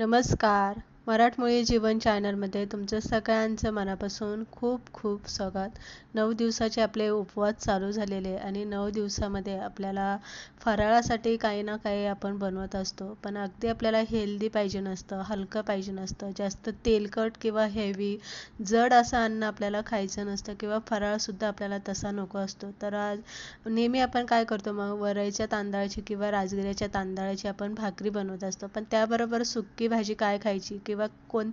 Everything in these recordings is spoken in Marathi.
नमस्कार. मराठमोळी जीवन चॅनलमध्ये तुमचं सगळ्यांचं मनापासून खूप खूप स्वागत. नऊ दिवसाचे आपले उपवास चालू झालेले आणि नऊ दिवसामध्ये आपल्याला फराळासाठी काही ना काही आपण बनवत असतो. पण अगदी आपल्याला हेल्दी पाहिजे नसतं हलकं पाहिजे नसतं. जास्त तेलकट किंवा हेवी जड असं अन्न आपल्याला खायचं नसतं किंवा फराळसुद्धा आपल्याला तसा नको असतो. तर आज नेहमी आपण काय करतो मग? वरईच्या तांदळाची किंवा राजगिऱ्याच्या तांदळाची आपण भाकरी बनवत असतो. पण त्याबरोबर सुक्की भाजी काय खायची? किंवा कोण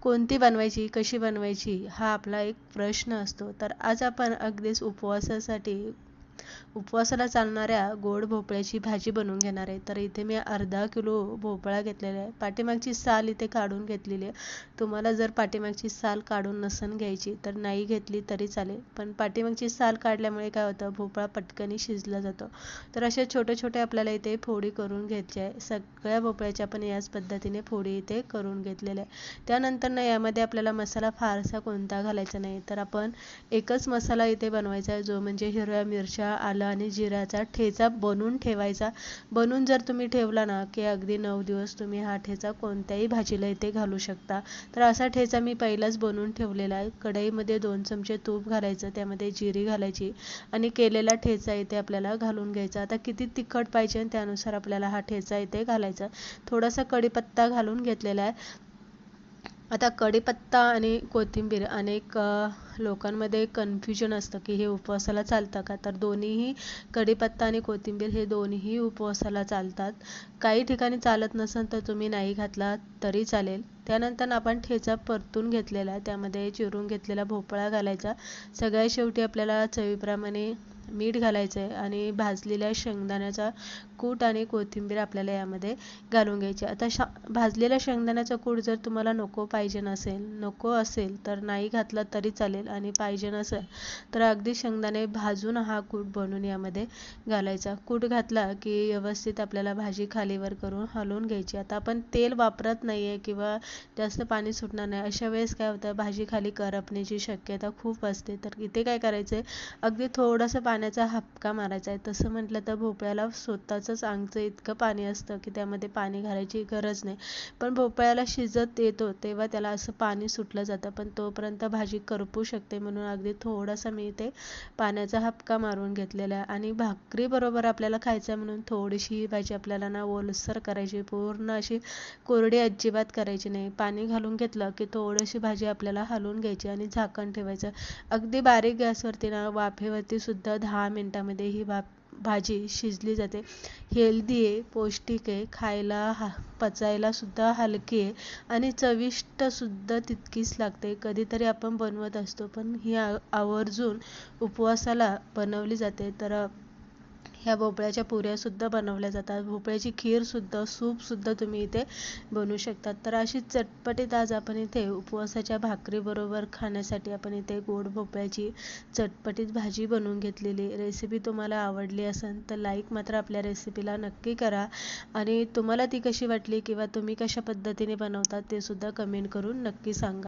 कोणती बनवायची कशी बनवायची हा आपला एक प्रश्न असतो. तर आज आपण अगदीच उपवासासाठी उपवासाला चालणाऱ्या गोड भोपळ्याची भाजी बनवून घेणार आहे. तर इथे मी अर्धा किलो भोपळा घेतलेला आहे. पाठीमागची साल इथे काढून घेतलेली आहे. तुम्हाला जर पाठीमागची साल काढून नसन घ्यायची तर नाही घेतली तरी चालेल. पण पाठीमागची साल काढल्यामुळे काय होतं? भोपळा पटकनी शिजला जातो. तर अशा छोटे छोटे आपल्याला इथे फोडी करून घ्यायची आहे. सगळ्या भोपळ्याच्या आपण याच पद्धतीने फोडी इथे करून घेतलेल्या आहे त्यानंतर ना यामध्ये आपल्याला मसाला फारसा कोणता घालायचा नाही. तर आपण एकच मसाला इथे बनवायचा आहे जो म्हणजे हिरव्या मिरच्या आलं आणि जिऱ्याचा ठेचा बनवून ठेवायचा. बनवून जर तुम्ही ठेवला ना की अगदी नऊ दिवस तुम्ही हा ठेचा कोणत्याही भाजीला इथे घालू शकता. तर असा ठेचा मी पहिलाच बनवून ठेवलेला आहे. कढईमध्ये दोन चमचे तूप घालायचं त्यामध्ये जिरी घालायची आणि केलेला ठेचा इथे आपल्याला घालून घ्यायचा. आता किती तिखट पाहिजे त्यानुसार आपल्याला हा ठेचा इथे घालायचा. थोडासा कढीपत्ता घालून घेतलेला आहे. आता कढीपत्ता आणि कोथिंबीर अनेक लोकांमध्ये कन्फ्युजन असतं की हे उपवासाला चालतं का? तर दोन्हीही कढीपत्ता आणि कोथिंबीर हे दोन्हीही उपवासाला चालतात. काही ठिकाणी चालत नसेल तर तुम्ही नाही घातला तरी चालेल. त्यानंतर आपण ठेचा परतून घेतलेला आहे. त्यामध्ये चिरून घेतलेला भोपळा घालायचा. सगळ्या शेवटी आपल्याला चवीप्रमाणे मीठ घालायचं आहे आणि भाजलेल्या शेंगदाण्याचा कूट आणि कोथिंबीर आपल्याला यामध्ये घालून घ्यायची आता शा भाजलेल्या शेंगदाण्याचा कूट जर तुम्हाला नको पाहिजे नसेल नको असेल तर नाही घातला तरी चालेल. आणि पाहिजे नसेल तर अगदी शेंगदाणे भाजून हा कूट बनवून यामध्ये घालायचा. कूट घातला की व्यवस्थित आपल्याला भाजी खालीवर करून हलवून घ्यायची. आता आपण तेल वापरत नाही आहे किंवा जास्त पाणी सुटणार नाही अशा वेळेस काय होतं भाजी खाली करपण्याची शक्यता खूप असते. तर इथे काय करायचं आहे अगदी थोडंसं पाण्याचा हपका मारायचा आहे. तसं म्हटलं तर भोपळ्याला स्वतःचंच अंगचं इतकं पाणी असतं की त्यामध्ये पाणी घालायची गरज नाही. पण भोपळ्याला शिजत येतो तेव्हा त्याला असं पाणी सुटलं जातं. पण तोपर्यंत भाजी करपू शकते म्हणून अगदी थोडासा मी इथे पाण्याचा हपका मारून घेतलेला आहे. आणि भाकरीबरोबर आपल्याला खायचं आहे म्हणून थोडीशी ही भाजी आपल्याला ना ओलसर करायची पूर्ण अशी कोरडी अजिबात करायची नाही. पाणी घालून घेतलं की थोडीशी भाजी आपल्याला हलवून घ्यायची आणि झाकण ठेवायचं. अगदी बारीक गॅसवरती ना वाफेवरती सुद्धा दहा मिनटामध्ये ही भा भाजी शिजली जाते. हेल्दी आहे पौष्टिक आहे खायला हा पचायलासुद्धा हलकी आहे आणि चविष्टसुद्धा तितकीच लागते. कधीतरी आपण बनवत असतो पण ही आवर्जून उपवासाला बनवली जाते. तर ह्या भोपळ्याच्या पुऱ्यासुद्धा बनवल्या जातात. भोपळ्याची खीरसुद्धा सूपसुद्धा तुम्ही इथे बनवू शकता तर अशी चटपटीत आज आपण इथे उपवासाच्या भाकरीबरोबर खाण्यासाठी आपण इथे गोड भोपळ्याची चटपटीत भाजी बनवून घेतलेली रेसिपी तुम्हाला आवडली असेल तर लाईक मात्र आपल्या रेसिपीला नक्की करा. आणि तुम्हाला ती कशी वाटली किंवा तुम्ही कशा पद्धतीने बनवतात ते सुद्धा कमेंट करून नक्की सांगा.